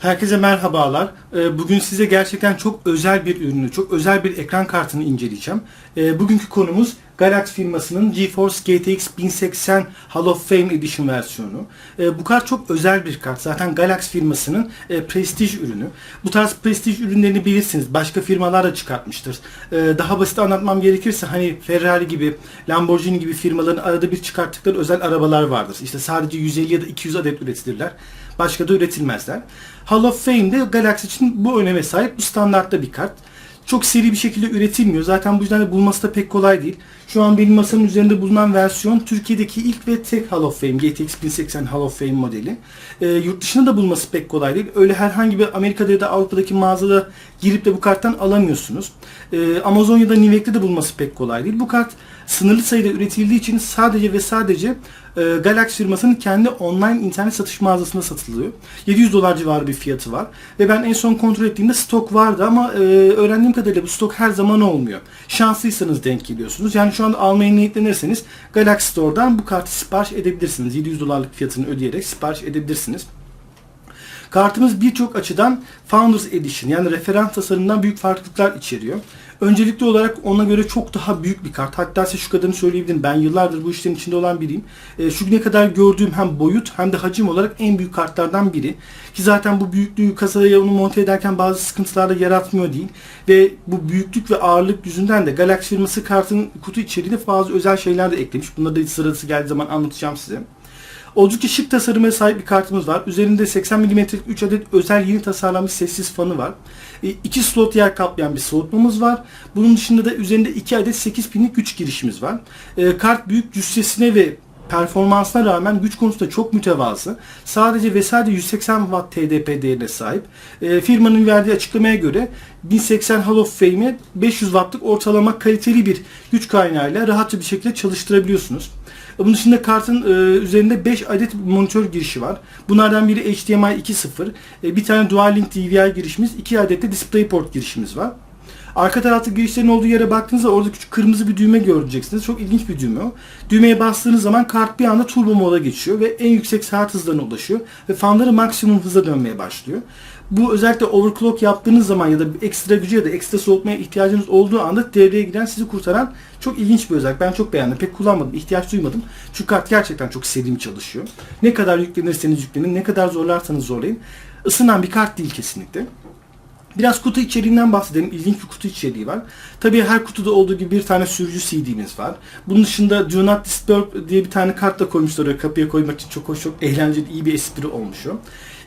Herkese merhabalar. Ee, Bugün size gerçekten çok özel bir ürünü, çok özel bir ekran kartını inceleyeceğim. Ee, Bugünkü konumuz Galaxy firmasının GeForce GTX 1080 Hall of Fame Edition versiyonu. Ee, Bu kart çok özel bir kart. Zaten Galaxy firmasının e, prestij ürünü. Bu tarz prestij ürünlerini bilirsiniz. Başka firmalar da çıkartmıştır. Daha basit anlatmam gerekirse hani Ferrari gibi, Lamborghini gibi firmaların arada bir çıkarttıkları özel arabalar vardır. İşte sadece 150 ya da 200 adet üretilirler. Başka da üretilmezler. Hall of Fame'de Galaxy için bu öneme sahip bu standartta bir kart. Çok seri bir şekilde üretilmiyor. Zaten bu yüzden de bulması da pek kolay değil. Şu an benim masamın üzerinde bulunan versiyon Türkiye'deki ilk ve tek Hall of Fame GTX 1080 Hall of Fame modeli. Ee, yurt dışında da bulması pek kolay değil. Öyle herhangi bir Amerika'da ya da Avrupa'daki mağazada girip de bu karttan alamıyorsunuz. Ee, Amazon ya da Nive'de de bulması pek kolay değil. Bu kart sınırlı sayıda üretildiği için sadece ve sadece e, Galaxy firmasının kendi online internet satış mağazasında satılıyor. 700 dolar civarı bir fiyatı var. Ve ben en son kontrol ettiğimde stok vardı ama e, öğrendiğim kadarıyla bu stok her zaman olmuyor. Şanslıysanız denk geliyorsunuz. Yani şu anda almaya niyetlenirseniz Galaxy Store'dan bu kartı sipariş edebilirsiniz. 700 dolarlık fiyatını ödeyerek sipariş edebilirsiniz. Kartımız birçok açıdan Founders Edition yani referans tasarımından büyük farklılıklar içeriyor. Öncelikli olarak ona göre çok daha büyük bir kart. Hatta size şu kadarını söyleyebilirim. Ben yıllardır bu işlerin içinde olan biriyim. E, şu güne kadar gördüğüm hem boyut hem de hacim olarak en büyük kartlardan biri. Ki zaten bu büyüklüğü kasaya onu monte ederken bazı sıkıntılar da yaratmıyor değil. Ve bu büyüklük ve ağırlık yüzünden de Galaxy firması kartın kutu içeriğine bazı özel şeyler de eklemiş. Bunları da sırası geldiği zaman anlatacağım size. Oldukça şık tasarıma sahip bir kartımız var. Üzerinde 80 mm'lik 3 adet özel yeni tasarlanmış sessiz fanı var. 2 slot yer kaplayan bir soğutmamız var. Bunun dışında da üzerinde 2 adet 8 pinlik güç girişimiz var. E, Kart büyük cüssesine ve performansına rağmen güç konusunda çok mütevazı. Sadece ve sadece 180 Watt TDP değerine sahip. E, firmanın verdiği açıklamaya göre 1080 Hall of Fame'e 500 Watt'lık ortalama kaliteli bir güç kaynağıyla rahatça bir şekilde çalıştırabiliyorsunuz. Bunun dışında kartın e, üzerinde 5 adet monitör girişi var. Bunlardan biri HDMI 2.0, e, bir tane Dual-Link DVI girişimiz, 2 adet de DisplayPort girişimiz var. Arka tarafta girişlerin olduğu yere baktığınızda orada küçük kırmızı bir düğme göreceksiniz. Çok ilginç bir düğme o. Düğmeye bastığınız zaman kart bir anda turbo moda geçiyor ve en yüksek saat hızlarına ulaşıyor ve fanları maksimum hıza dönmeye başlıyor. Bu özellikle overclock yaptığınız zaman ya da ekstra gücü ya da ekstra soğutmaya ihtiyacınız olduğu anda devreye giren sizi kurtaran çok ilginç bir özellik. Ben çok beğendim. Pek kullanmadım. ihtiyaç duymadım. Çünkü kart gerçekten çok sevdiğim çalışıyor. Ne kadar yüklenirseniz yüklenin, ne kadar zorlarsanız zorlayın. Isınan bir kart değil kesinlikle. Biraz kutu içeriğinden bahsedelim. İlginç bir kutu içeriği var. Tabii her kutuda olduğu gibi bir tane sürücü CD'miz var. Bunun dışında Do Not Disturb diye bir tane kart da koymuşlar kapıya koymak için çok hoş, çok eğlenceli, iyi bir espri olmuş o.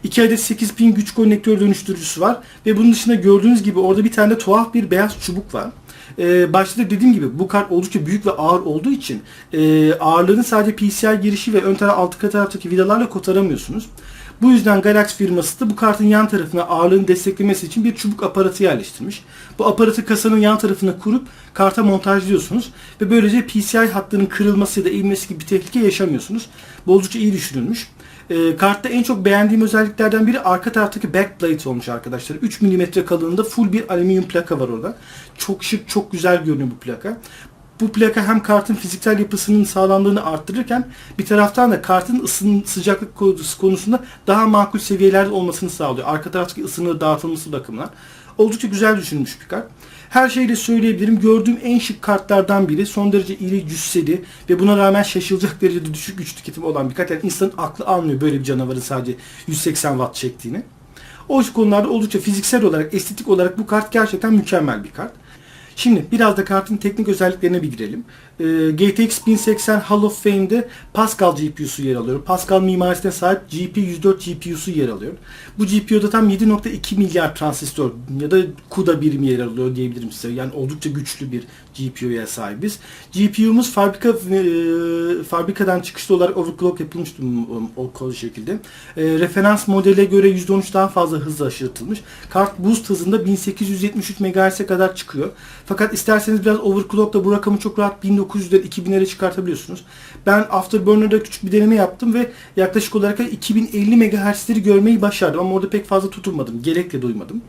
2 adet 8 pin güç konnektör dönüştürücüsü var. Ve bunun dışında gördüğünüz gibi orada bir tane de tuhaf bir beyaz çubuk var. Ee, başta dediğim gibi bu kart oldukça büyük ve ağır olduğu için e, ağırlığını sadece PCI girişi ve ön taraf altı taraftaki vidalarla kotaramıyorsunuz. Bu yüzden Galaxy firması da bu kartın yan tarafına ağırlığını desteklemesi için bir çubuk aparatı yerleştirmiş. Bu aparatı kasanın yan tarafına kurup karta montajlıyorsunuz ve böylece PCI hattının kırılması ya da eğilmesi gibi bir tehlike yaşamıyorsunuz. Bu oldukça iyi düşünülmüş. E, kartta en çok beğendiğim özelliklerden biri arka taraftaki backplate olmuş arkadaşlar. 3 mm kalınlığında full bir alüminyum plaka var orada. Çok şık, çok güzel görünüyor bu plaka. Bu plaka hem kartın fiziksel yapısının sağlamlığını arttırırken bir taraftan da kartın ısın sıcaklık konusunda daha makul seviyelerde olmasını sağlıyor. Arka taraftaki ısının dağıtılması bakımından. Oldukça güzel düşünülmüş bir kart. Her şeyle söyleyebilirim. Gördüğüm en şık kartlardan biri. Son derece iri, cüsseli ve buna rağmen şaşılacak derecede düşük güç tüketimi olan bir kart. Yani insanın aklı almıyor böyle bir canavarın sadece 180 watt çektiğini. O konularda oldukça fiziksel olarak, estetik olarak bu kart gerçekten mükemmel bir kart. Şimdi biraz da kartın teknik özelliklerine bir girelim. Ee, GTX 1080 Hall of Fame'de Pascal GPU'su yer alıyor. Pascal mimarisine sahip GP104 GPU'su yer alıyor. Bu GPU'da tam 7.2 milyar transistör ya da CUDA birimi yer alıyor diyebilirim size. Yani oldukça güçlü bir GPU'ya sahibiz. GPU'muz fabrika e, fabrikadan çıkışlı olarak overclock yapılmıştı o, o şekilde. E, referans modele göre %13 daha fazla hızla aşırtılmış. Kart boost hızında 1873 MHz'e kadar çıkıyor. Fakat isterseniz biraz overclockla bu rakamı çok rahat 1900'den 2000'lere çıkartabiliyorsunuz. Ben Afterburner'da küçük bir deneme yaptım ve yaklaşık olarak 2050 MHz'leri görmeyi başardım ama orada pek fazla tutunmadım. Gerek de duymadım.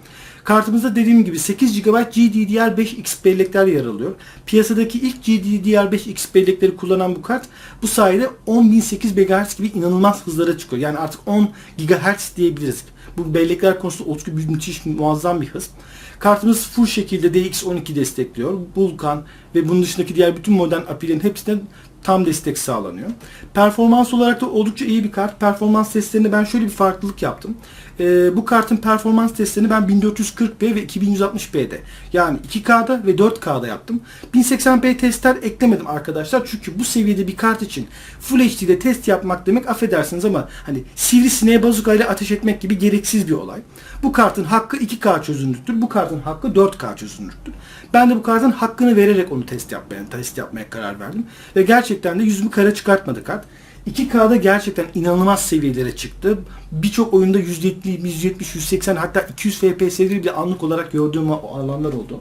Kartımızda dediğim gibi 8 GB GDDR5X bellekler yer alıyor. Piyasadaki ilk GDDR5X bellekleri kullanan bu kart bu sayede 10.008 MHz gibi inanılmaz hızlara çıkıyor. Yani artık 10 GHz diyebiliriz. Bu bellekler konusunda oldukça bir müthiş, muazzam bir hız. Kartımız full şekilde DX12 destekliyor. Vulkan ve bunun dışındaki diğer bütün modern API'lerin hepsine tam destek sağlanıyor. Performans olarak da oldukça iyi bir kart. Performans testlerinde ben şöyle bir farklılık yaptım. Ee, bu kartın performans testlerini ben 1440p ve 2160p'de yani 2K'da ve 4K'da yaptım. 1080p testler eklemedim arkadaşlar. Çünkü bu seviyede bir kart için Full HD'de test yapmak demek affedersiniz ama hani sivrisineğe bazuka ile ateş etmek gibi gereksiz bir olay. Bu kartın hakkı 2K çözünürlüktür. Bu kartın hakkı 4K çözünürlüktür. Ben de bu kartın hakkını vererek onu test yapmaya, test yapmaya karar verdim. Ve gerçekten de yüzümü kara çıkartmadı kart. 2K'da gerçekten inanılmaz seviyelere çıktı. Birçok oyunda 170, 170, 180 hatta 200 FPS'leri bile anlık olarak gördüğüm alanlar oldu.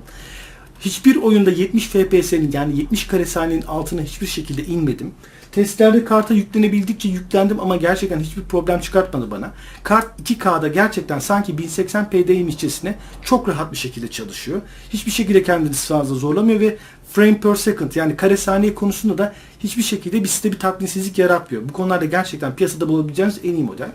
Hiçbir oyunda 70 FPS'nin yani 70 kare saniyenin altına hiçbir şekilde inmedim. Testlerde karta yüklenebildikçe yüklendim ama gerçekten hiçbir problem çıkartmadı bana. Kart 2K'da gerçekten sanki 1080p'deymişçesine çok rahat bir şekilde çalışıyor. Hiçbir şekilde kendini fazla zorlamıyor ve frame per second yani kare saniye konusunda da hiçbir şekilde bir size bir tatminsizlik yaratmıyor. Bu konularda gerçekten piyasada bulabileceğiniz en iyi model.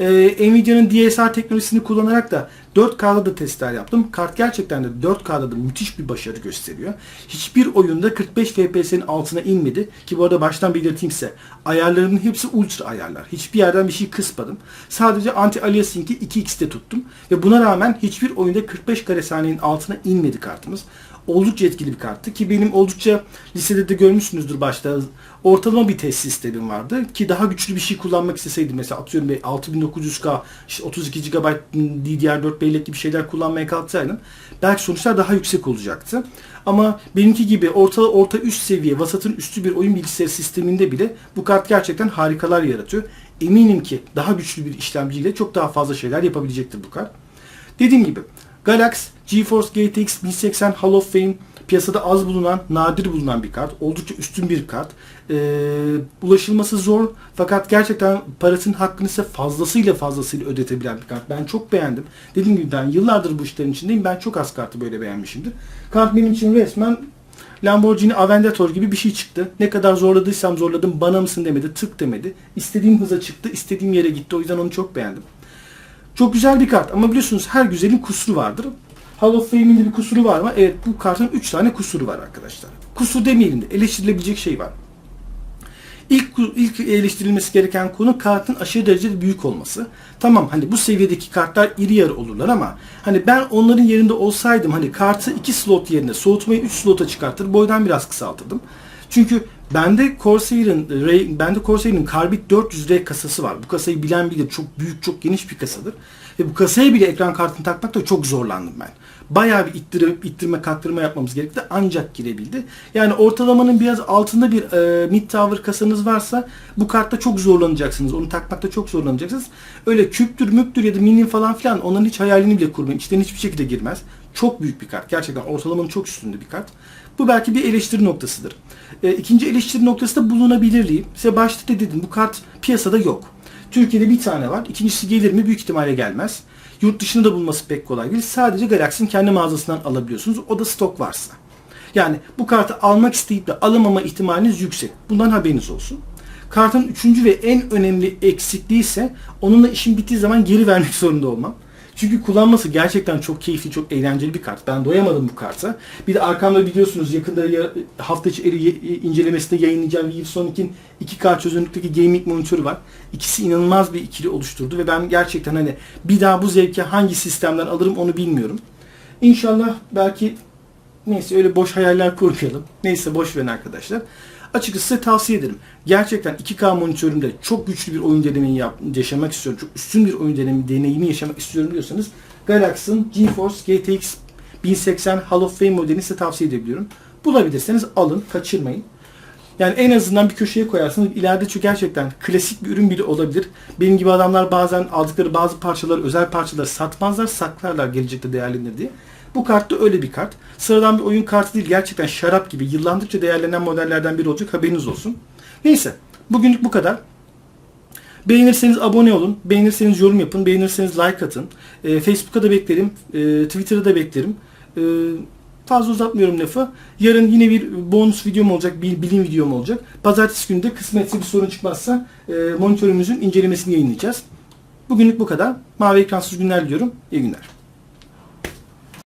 Ee, Nvidia'nın DSR teknolojisini kullanarak da 4K'da da testler yaptım. Kart gerçekten de 4K'da da müthiş bir başarı gösteriyor. Hiçbir oyunda 45 FPS'nin altına inmedi. Ki bu arada baştan belirteyim size. Ayarlarının hepsi ultra ayarlar. Hiçbir yerden bir şey kısmadım. Sadece anti-aliasing'i 2x'te tuttum. Ve buna rağmen hiçbir oyunda 45 kare saniyenin altına inmedi kartımız oldukça etkili bir karttı ki benim oldukça lisede de görmüşsünüzdür başta ortalama bir test sistemim vardı ki daha güçlü bir şey kullanmak isteseydim mesela atıyorum 6900K işte 32 GB DDR4 bellek gibi şeyler kullanmaya kalksaydım belki sonuçlar daha yüksek olacaktı. Ama benimki gibi orta orta üst seviye vasatın üstü bir oyun bilgisayarı sisteminde bile bu kart gerçekten harikalar yaratıyor. Eminim ki daha güçlü bir işlemciyle çok daha fazla şeyler yapabilecektir bu kart. Dediğim gibi Galax GeForce GTX 1080 Hall of Fame piyasada az bulunan, nadir bulunan bir kart. Oldukça üstün bir kart. Ee, ulaşılması zor fakat gerçekten parasının hakkını ise fazlasıyla fazlasıyla ödetebilen bir kart. Ben çok beğendim. Dediğim gibi ben yıllardır bu işlerin içindeyim. Ben çok az kartı böyle beğenmişimdir. Kart benim için resmen Lamborghini Aventador gibi bir şey çıktı. Ne kadar zorladıysam zorladım bana mısın demedi, tık demedi. İstediğim hıza çıktı, istediğim yere gitti. O yüzden onu çok beğendim. Çok güzel bir kart ama biliyorsunuz her güzelin kusuru vardır. Hall of Fame'in de bir kusuru var mı? Evet bu kartın 3 tane kusuru var arkadaşlar. Kusur demeyelim de eleştirilebilecek şey var. İlk, ilk eleştirilmesi gereken konu kartın aşırı derecede büyük olması. Tamam hani bu seviyedeki kartlar iri yarı olurlar ama hani ben onların yerinde olsaydım hani kartı 2 slot yerine soğutmayı 3 slota çıkartır boydan biraz kısaltırdım. Çünkü bende Corsair'ın bende Corsair'ın Carbit 400R kasası var. Bu kasayı bilen bilir. Çok büyük, çok geniş bir kasadır. Ve bu kasaya bile ekran kartını takmakta çok zorlandım ben. Bayağı bir ittirme, ittirme kaktırma yapmamız gerekti ancak girebildi. Yani ortalamanın biraz altında bir e, mid tower kasanız varsa bu kartta çok zorlanacaksınız. Onu takmakta çok zorlanacaksınız. Öyle küptür, müptür ya da mini falan filan onların hiç hayalini bile kurmayın. İçten hiçbir şekilde girmez. Çok büyük bir kart. Gerçekten ortalamanın çok üstünde bir kart. Bu belki bir eleştiri noktasıdır. E, ikinci eleştiri noktası da bulunabilirliği. Size başta da dedim bu kart piyasada yok. Türkiye'de bir tane var. İkincisi gelir mi? Büyük ihtimalle gelmez. Yurt dışında da bulması pek kolay değil. Sadece Galaxy'nin kendi mağazasından alabiliyorsunuz. O da stok varsa. Yani bu kartı almak isteyip de alamama ihtimaliniz yüksek. Bundan haberiniz olsun. Kartın üçüncü ve en önemli eksikliği ise onunla işin bittiği zaman geri vermek zorunda olmam. Çünkü kullanması gerçekten çok keyifli, çok eğlenceli bir kart. Ben doyamadım bu karta. Bir de arkamda biliyorsunuz yakında ya, hafta içi incelemesinde yayınlayacağım ViveSonic'in 2K çözünürlükteki gaming monitörü var. İkisi inanılmaz bir ikili oluşturdu ve ben gerçekten hani bir daha bu zevki hangi sistemden alırım onu bilmiyorum. İnşallah belki neyse öyle boş hayaller kurmayalım. Neyse boş verin arkadaşlar açıkçası size tavsiye ederim. Gerçekten 2K monitörümde çok güçlü bir oyun deneyimi yap, yaşamak istiyorum. Çok üstün bir oyun deneyimi, deneyimi yaşamak istiyorum diyorsanız Galaxy'ın GeForce GTX 1080 Hall of Fame modelini size tavsiye edebiliyorum. Bulabilirseniz alın, kaçırmayın. Yani en azından bir köşeye koyarsınız. İleride çok gerçekten klasik bir ürün bile olabilir. Benim gibi adamlar bazen aldıkları bazı parçaları, özel parçaları satmazlar, saklarlar gelecekte değerlenir diye. Bu kart da öyle bir kart. Sıradan bir oyun kartı değil. Gerçekten şarap gibi yıllandıkça değerlenen modellerden biri olacak. Haberiniz olsun. Neyse. Bugünlük bu kadar. Beğenirseniz abone olun. Beğenirseniz yorum yapın. Beğenirseniz like atın. E, Facebook'a da beklerim. E, Twitter'a da beklerim. E, fazla uzatmıyorum lafı. Yarın yine bir bonus videom olacak. Bir bilim videom olacak. Pazartesi günü de kısmetse bir sorun çıkmazsa e, monitörümüzün incelemesini yayınlayacağız. Bugünlük bu kadar. Mavi ekransız günler diliyorum. İyi günler.